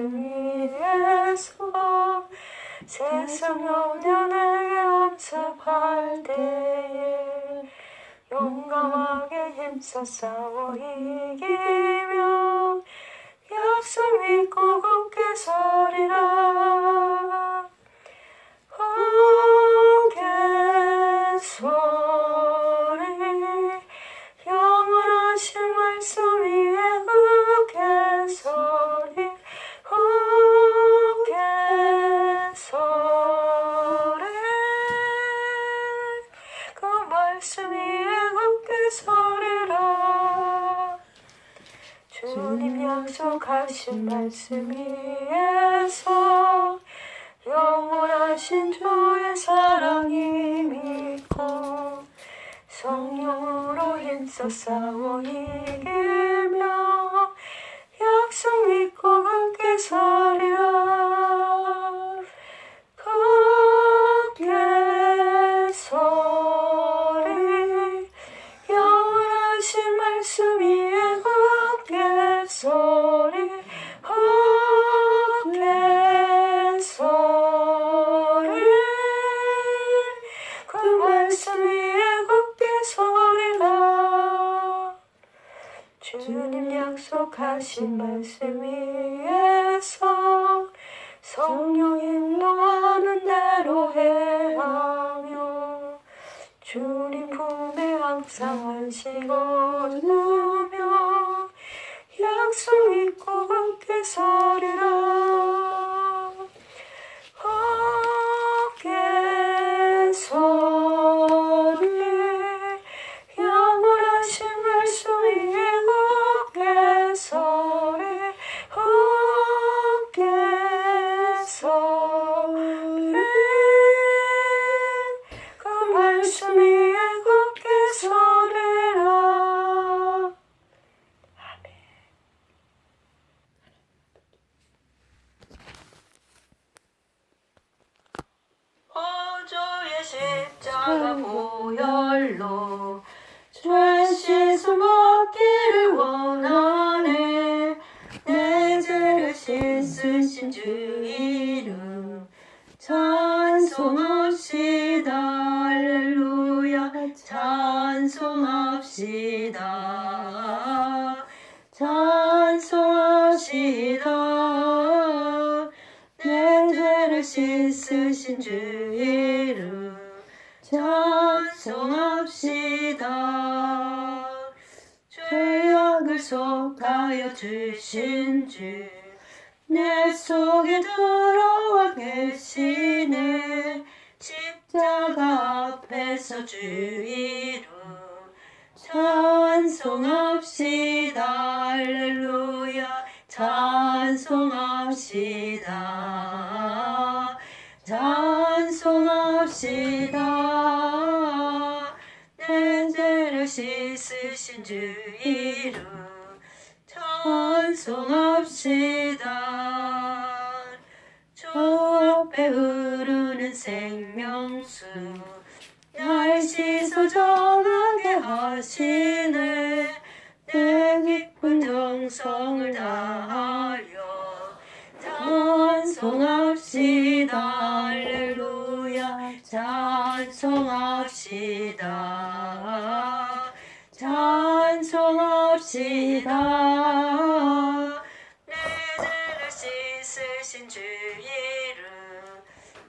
위에서 세상 영년에게 엄습할 때에 용감하게 힘써 싸워 이기며 약속 믿고 굳게 서리라 성령으로 힘써 싸워 이기며 약속 믿고 굳게 서리라 말씀 위에서 성령 인도하는 대로 행하며 주님 품에 항상 안식 얻으며 약속 믿고 함께 서리라 죄를 씻으신 주 이름 찬송합시다. 죄악을 속하여 주신 주 내 속에 들어와 계시네. 십자가 앞에서 주 이름 찬송합시다. 할렐루야 찬송합시다. 찬송합시다. 내 죄를 씻으신 주 이름 찬송합시다. 주 앞에 흐르는 생명수 날 씻어 정하게 하시네 내 깊은 정성을 다하여 찬송합시다. 할렐루야. 찬송합시다. 찬송합시다. 내 죄를 씻으신 주 이름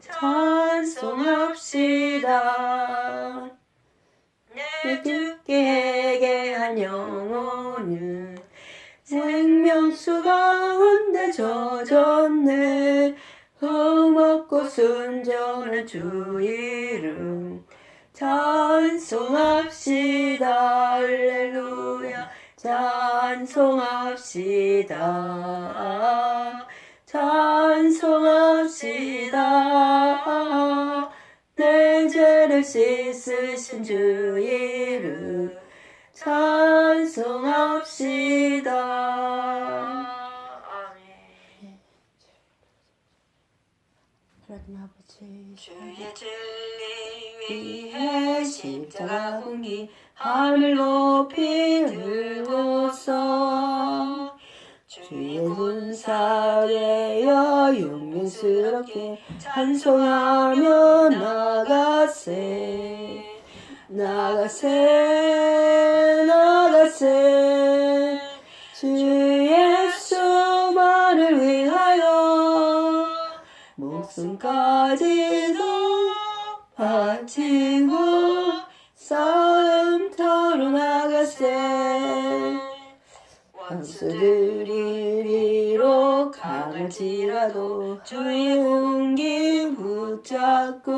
찬송합시다. 내 주께 수 가운데 젖었네. 흠없고 순전한 주 이름. 찬송합시다. 할렐루야. 찬송합시다. 찬송합시다. 내 죄를 씻으신 주 이름. 찬송합시다 아멘 하나님 아버지 주의 진리 위해 십자가 공기 하늘 높이 들고서 주의 군사 되어 용맹스럽게 찬송하며 나가세. 나가세 나가세. 주예 바치고 싸움 터로 나가세 원수들이 비록 강할지라도 주의 온기 붙잡고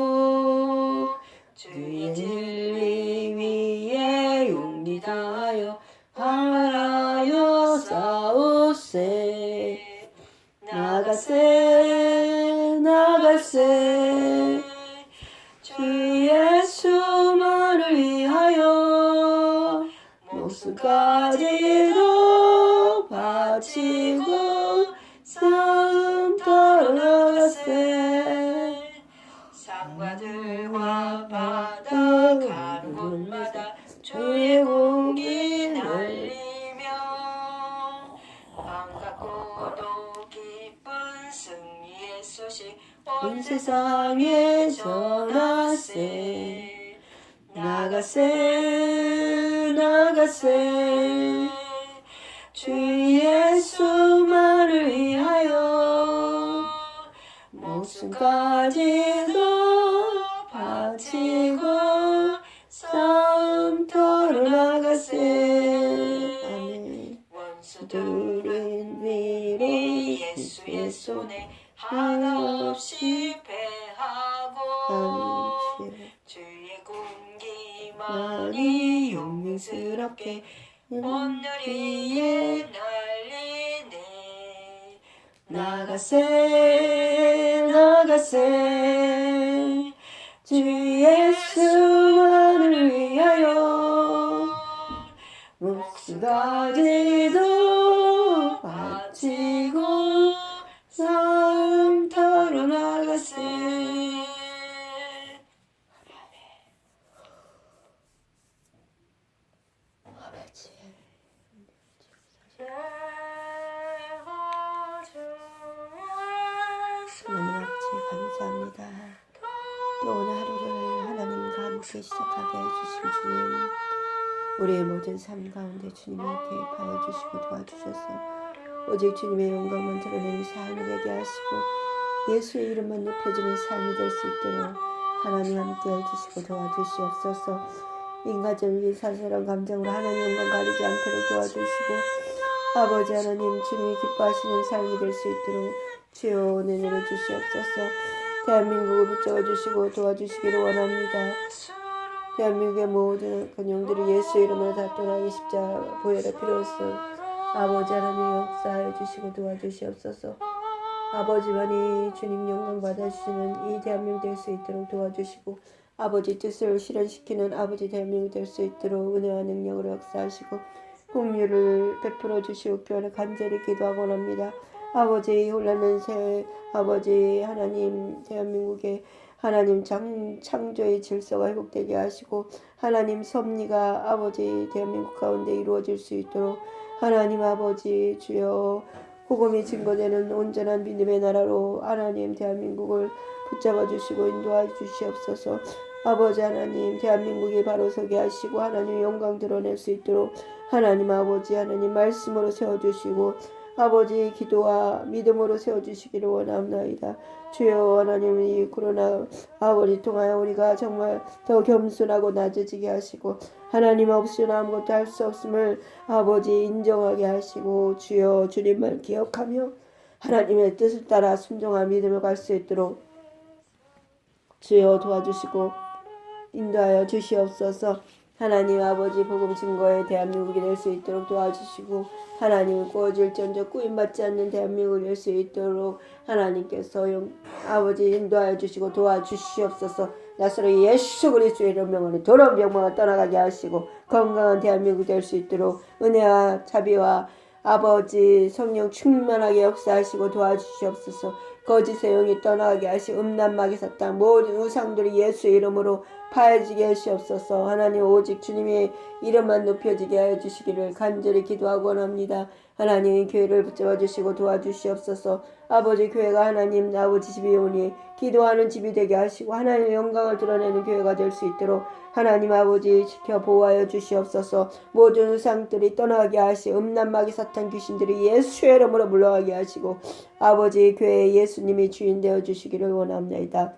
주의 진리 위에 용기 다하여 하나여 싸우세. 나가세 나가세 목숨까지도 바치고 싸움터로 나가세 산과 들과 바다 가는 곳마다 주의 공기 날리며 반갑고도 기쁜 승리의 소식 온 세상에 전하세. 나가세 나가세 바치고 싸움터로 나가세. 아멘. 원수들은 위로 예수의 손에 한없이 패하고 아멘. 주의 군기만이 용맹스럽게 함께 시작하게 해주신 주님 우리의 모든 삶 가운데 주님이 개입하여 주시고 도와주셔서 오직 주님의 영광만 드러내는 삶이 되게 하시고 예수의 이름만 높여지는 삶이 될 수 있도록 하나님 함께 해주시고 도와주시옵소서. 인간적인 사사랑 감정으로 하나님 영광 가리지 않도록 도와주시고 아버지 하나님 주님이 기뻐하시는 삶이 될 수 있도록 주여 은혜를 주시옵소서. 대한민국을 붙잡아 주시고 도와주시기를 원합니다. 대한민국의 모든 근영들이 예수 이름으로 다 떠나기 십자 보혈의 피로써 아버지 하나님 역사해 주시고 도와주시옵소서 아버지만이 주님 영광 받아주시는 이 대한민국 될 수 있도록 도와주시고 아버지 뜻을 실현시키는 아버지 대한민국 될 수 있도록 은혜와 능력으로 역사하시고 공유를 베풀어 주시옵기를 간절히 기도하고 합니다. 아버지 혼란된 새 아버지 하나님 대한민국의 하나님 창, 창조의 질서가 회복되게 하시고 하나님 섭리가 아버지 대한민국 가운데 이루어질 수 있도록 하나님 아버지 주여 복음이 증거되는 온전한 믿음의 나라로 하나님 대한민국을 붙잡아 주시고 인도하 주시옵소서. 아버지 하나님 대한민국이 바로 서게 하시고 하나님 영광 드러낼 수 있도록 하나님 아버지 하나님 말씀으로 세워주시고 아버지 기도와 믿음으로 세워주시기를 원합나이다. 주여 하나님 이 코로나 아버지 통하여 우리가 정말 더 겸손하고 낮아지게 하시고 하나님 없이는 아무것도 할 수 없음을 아버지 인정하게 하시고 주여 주님을 기억하며 하나님의 뜻을 따라 순종한 믿음을 갈 수 있도록 주여 도와주시고 인도하여 주시옵소서 하나님 아버지 복음 증거에 대한민국이 될 수 있도록 도와주시고 하나님을 꾸어질전저 꾸임받지 않는 대한민국이 될 수 있도록 하나님께서 영, 아버지 인도하여 주시고 도와주시옵소서. 나사로 예수 그리스도의 명으로 더러운 병마가 떠나가게 하시고 건강한 대한민국 될 수 있도록 은혜와 자비와 아버지 성령 충만하게 역사하시고 도와주시옵소서. 거짓의 영이 떠나게 하시 음란마귀 사탄 모든 우상들이 예수의 이름으로 파해지게 하시옵소서. 하나님 오직 주님의 이름만 높여지게 하여 주시기를 간절히 기도하고 원합니다. 하나님 교회를 붙잡아 주시고 도와주시옵소서. 아버지 교회가 하나님 아버지 집이 오니 기도하는 집이 되게 하시고 하나님의 영광을 드러내는 교회가 될 수 있도록 하나님 아버지 지켜 보호하여 주시옵소서. 모든 우상들이 떠나게 하시 음란마귀 사탄 귀신들이 예수의 이름으로 물러가게 하시고 아버지 교회에 예수님이 주인 되어 주시기를 원합니다.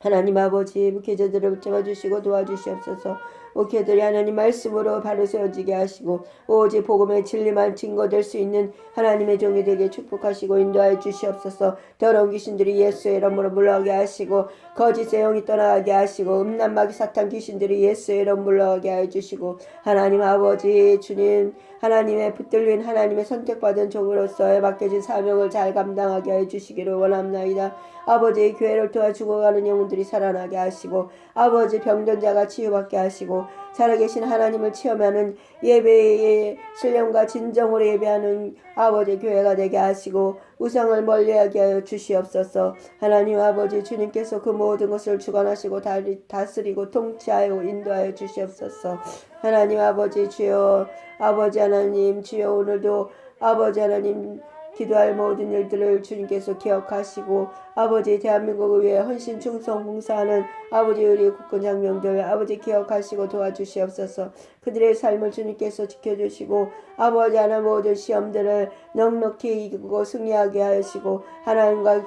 하나님 아버지 목회자들을 붙잡아 주시고 도와주시옵소서 목회들이 하나님 말씀으로 바로 세워지게 하시고 오직 복음의 진리만 증거될 수 있는 하나님의 종이 되게 축복하시고 인도하여 주시옵소서 더러운 귀신들이 예수의 이름으로 물러가게 하시고 거짓의 영이 떠나게 하시고 음란 마귀 사탄 귀신들이 예수의 이름 물러가게 하여 주시고 하나님 아버지 주님 하나님의 붙들린 하나님의 선택받은 종으로서의 맡겨진 사명을 잘 감당하게 해 주시기를 원합나이다. 아버지 교회를 도와 죽어가는 영혼들이 살아나게 하시고 아버지 병든 자가 치유받게 하시고 살아계신 하나님을 체험하는 예배의 신령과 진정으로 예배하는 아버지 교회가 되게 하시고 우상을 멀리하게 하여 주시옵소서. 하나님 아버지 주님께서 그 모든 것을 주관하시고 다스리고 통치하여 인도하여 주시옵소서. 하나님 아버지 주여 아버지 하나님 주여 오늘도 아버지 하나님 기도할 모든 일들을 주님께서 기억하시고 아버지 대한민국을 위해 헌신 충성 봉사하는 아버지 우리 국군 장병들 아버지 기억하시고 도와주시옵소서. 그들의 삶을 주님께서 지켜주시고 아버지 하나 모든 시험들을 넉넉히 이기고 승리하게 하시고 하나님과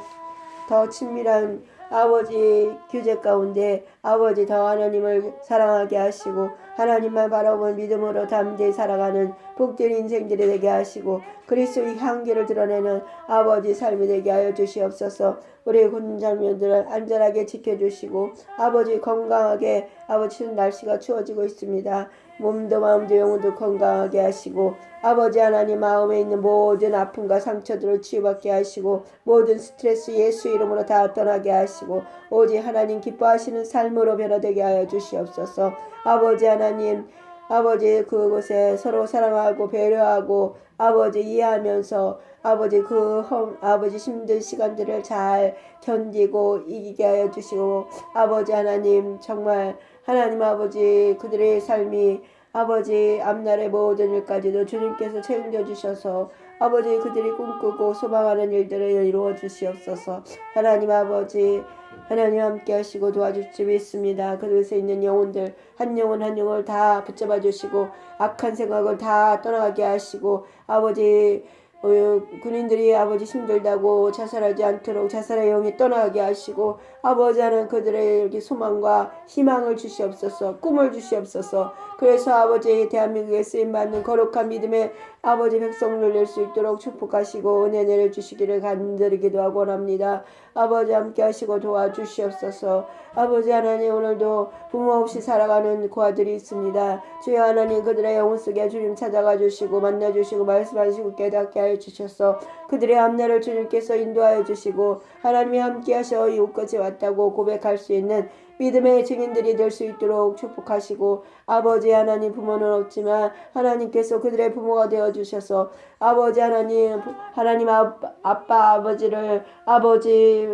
더 친밀한 아버지 규제 가운데 아버지 더 하나님을 사랑하게 하시고 하나님만 바라보는 믿음으로 담대히 살아가는 복된 인생들이 되게 하시고 그리스도의 향기를 드러내는 아버지 삶이 되게 하여 주시옵소서. 우리 군장면들을 안전하게 지켜주시고 아버지 건강하게 아버지 날씨가 추워지고 있습니다 몸도 마음도 영혼도 건강하게 하시고 아버지 하나님 마음에 있는 모든 아픔과 상처들을 치유받게 하시고 모든 스트레스 예수 이름으로 다 떠나게 하시고 오직 하나님 기뻐하시는 삶으로 변화되게 하여 주시옵소서. 아버지 하나님 아버지 그곳에 서로 사랑하고 배려하고 아버지 이해하면서 아버지 그 험, 아버지 힘든 시간들을 잘 견디고 이기게 하여 주시고 아버지 하나님 정말 하나님 아버지 그들의 삶이 아버지 앞날의 모든 일까지도 주님께서 책임져 주셔서 아버지 그들이 꿈꾸고 소망하는 일들을 이루어 주시옵소서 하나님 아버지 하나님 함께 하시고 도와주실 믿습니다. 그곳에 있는 영혼들 한 영혼 한 영혼을 다 붙잡아 주시고 악한 생각을 다 떠나가게 하시고 아버지 어, 군인들이 아버지 힘들다고 자살하지 않도록 자살의 영이 떠나게 하시고 아버지 하는 그들에게 소망과 희망을 주시옵소서 꿈을 주시옵소서 그래서 아버지 대한민국에 쓰임받는 거룩한 믿음의 아버지 백성을 낼 수 있도록 축복하시고 은혜 내려주시기를 간절히 기도하고 원합니다. 아버지 함께 하시고 도와주시옵소서. 아버지 하나님 오늘도 부모 없이 살아가는 고아들이 있습니다. 주여 하나님 그들의 영혼 속에 주님 찾아가 주시고 만나 주시고 말씀하시고 깨닫게 하여 주셔서 그들의 앞날을 주님께서 인도하여 주시고 하나님이 함께 하셔 이곳까지 왔다고 고백할 수 있는 믿음의 증인들이 될 수 있도록 축복하시고 아버지 하나님 부모는 없지만 하나님께서 그들의 부모가 되어 주셔서 아버지 하나님 하나님 아빠, 아빠 아버지를 아버지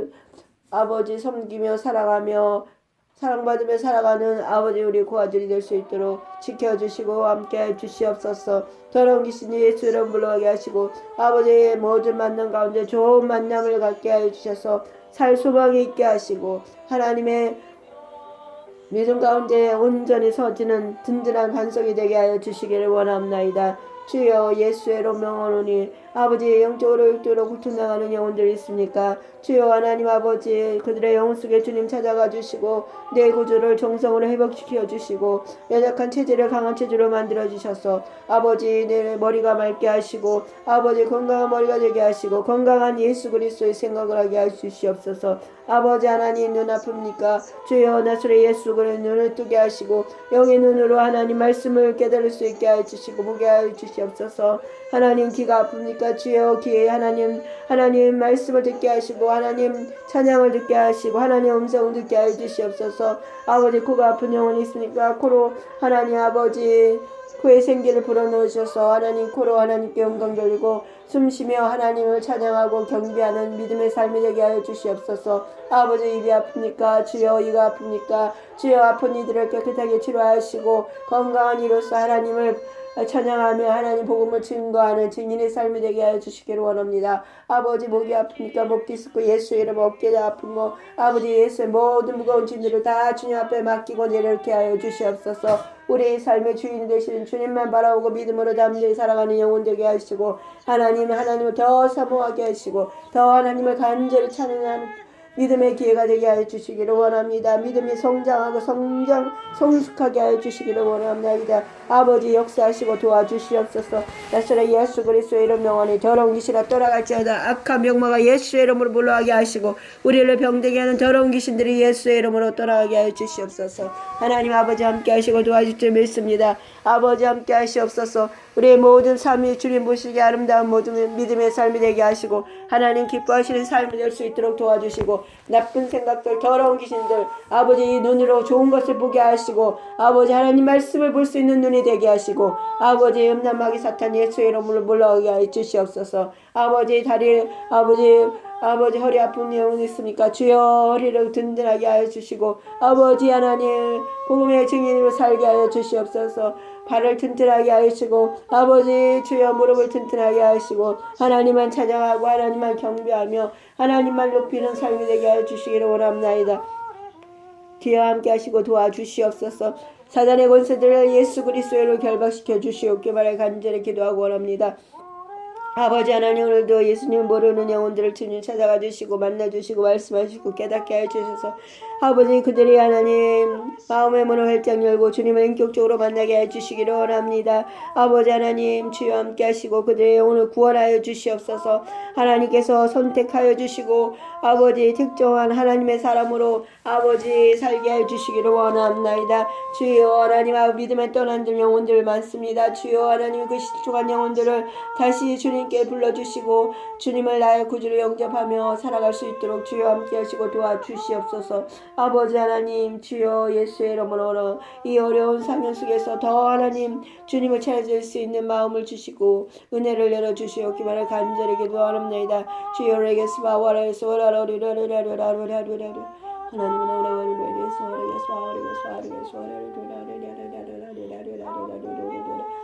아버지 섬기며 사랑하며 사랑받으며 살아가는 아버지 우리 고아들이 될 수 있도록 지켜주시고 함께해 주시옵소서. 더러운 귀신이 예수 이름 불러가게 하시고 아버지의 모든 만남 가운데 좋은 만남을 갖게 하여 주셔서 살 소망이 있게 하시고 하나님의 믿음 가운데 온전히 서지는 든든한 반석이 되게 하여 주시기를 원합나이다. 주여 예수의 이름 명하노니 아버지 영적으로 육적으로 고통당하는 영혼들이 있습니까? 주여 하나님 아버지 그들의 영혼 속에 주님 찾아가 주시고 내 구조를 정성으로 회복시켜 주시고 연약한 체질을 강한 체질로 만들어 주셔서 아버지 내 머리가 맑게 하시고 아버지 건강한 머리가 되게 하시고 건강한 예수 그리스도의 생각을 하게 해 주시옵소서 아버지 하나님 눈 아픕니까? 주여 나스레 예수 그리스도 눈을 뜨게 하시고 영의 눈으로 하나님 말씀을 깨달을 수 있게 해 주시고 보게 해 주시 옵소서. 하나님 귀가 아픕니까? 주여 귀에 하나님 하나님 말씀을 듣게 하시고 하나님 찬양을 듣게 하시고 하나님 음성을 듣게 해 주시옵소서. 아버지 코가 아픈 영혼이 있으니까 코로 하나님 아버지 그의 생기를 불어넣으셔서 하나님 코로 하나님께 영광 돌리고 숨쉬며 하나님을 찬양하고 경배하는 믿음의 삶이 되게 하여 주시옵소서. 아버지 입이 아픕니까? 주여 이가 아픕니까? 주여 아픈 이들을 깨끗하게 치료하시고 건강한 이로서 하나님을 찬양하며 하나님 복음을 증거하는 증인의 삶이 되게 하여 주시기를 원합니다. 아버지 목이 아프니까 목 디스크 예수 이름 어깨가 아픈 거 아버지 예수의 모든 무거운 짐들을 다 주님 앞에 맡기고 내려놓게 하여 주시옵소서 우리의 삶의 주인 되시는 주님만 바라보고 믿음으로 담대히 살아가는 영혼 되게 하시고 하나님 하나님을 더 사모하게 하시고 더 하나님을 간절히 찬양하는 믿음의 기회가 되게 하여 주시기를 원합니다. 믿음이 성장하고 성장 성숙하게 하여 주시기를 원합니다. 아버지 역사하시고 도와주시옵소서. 나스라 예수 그리스도의 이름 명하니 더러운 귀신아 떠나갈지어다 악한 병마가 예수의 이름으로 물러가게 하시고 우리를 병되게 하는 더러운 귀신들이 예수의 이름으로 떠나가게 하여 주시옵소서. 하나님 아버지 함께 하시고 도와줄 줄 믿습니다. 아버지 함께 하시옵소서. 우리의 모든 삶이 주님 보시기에 아름다운 모든 믿음의 삶이 되게 하시고 하나님 기뻐하시는 삶이 될 수 있도록 도와주시고 나쁜 생각들 더러운 귀신들 아버지 이 눈으로 좋은 것을 보게 하시고 아버지 하나님 말씀을 볼 수 있는 눈이 되게 하시고 아버지 음란마귀 사탄 예수의 이름으로 물러가게 하여 주시옵소서 아버지 다리 아버지 아버지 허리 아픈 영혼 있습니까? 주여 허리를 든든하게 하여 주시고 아버지 하나님 복음의 증인으로 살게 하여 주시옵소서 발을 튼튼하게 하시고 아버지 주여 무릎을 튼튼하게 하시고 하나님만 찬양하고 하나님만 경배하며 하나님만 높이는 삶이 되게 하여 주시기를 원합나이다. 뒤와 함께 하시고 도와주시옵소서. 사단의 권세들을 예수 그리스도로 결박시켜 주시옵기만을 간절히 기도하고 원합니다. 아버지 하나님 오늘도 예수님 모르는 영혼들을 주님 찾아가 주시고 만나 주시고 말씀하시고 깨닫게 하여 주셔서 아버지 그들이 하나님 마음의 문을 활짝 열고 주님을 인격적으로 만나게 해 주시기를 원합니다. 아버지 하나님 주여 함께 하시고 그들의 영혼을 구원하여 주시옵소서 하나님께서 선택하여 주시고 아버지 특정한 하나님의 사람으로 아버지 살게 해 주시기를 원합나이다. 주여 하나님 아버 믿음에 떠난들 영혼들 많습니다. 주여 하나님 그 실족한 영혼들을 다시 주님께 불러주시고 주님을 나의 구주로 영접하며 살아갈 수 있도록 주여 함께 하시고 도와주시옵소서 아버지 하나님 주여 예수의 이름으로 이 어려운 사명 속에서 더 하나님 주님을 찾을 수 있는 마음을 주시고 은혜를 열어 주시옵기만을 간절히 기도하옵나이다 주여 레게스 바와라에서 오라로리라리라리라리라리라리 하나님은 사랑의 소리 생각해서 예수 그리스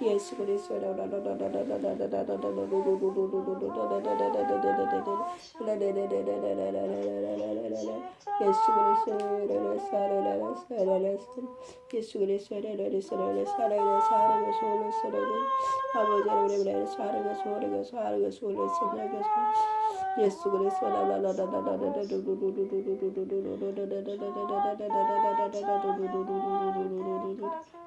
Yes, Yes,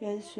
Yes,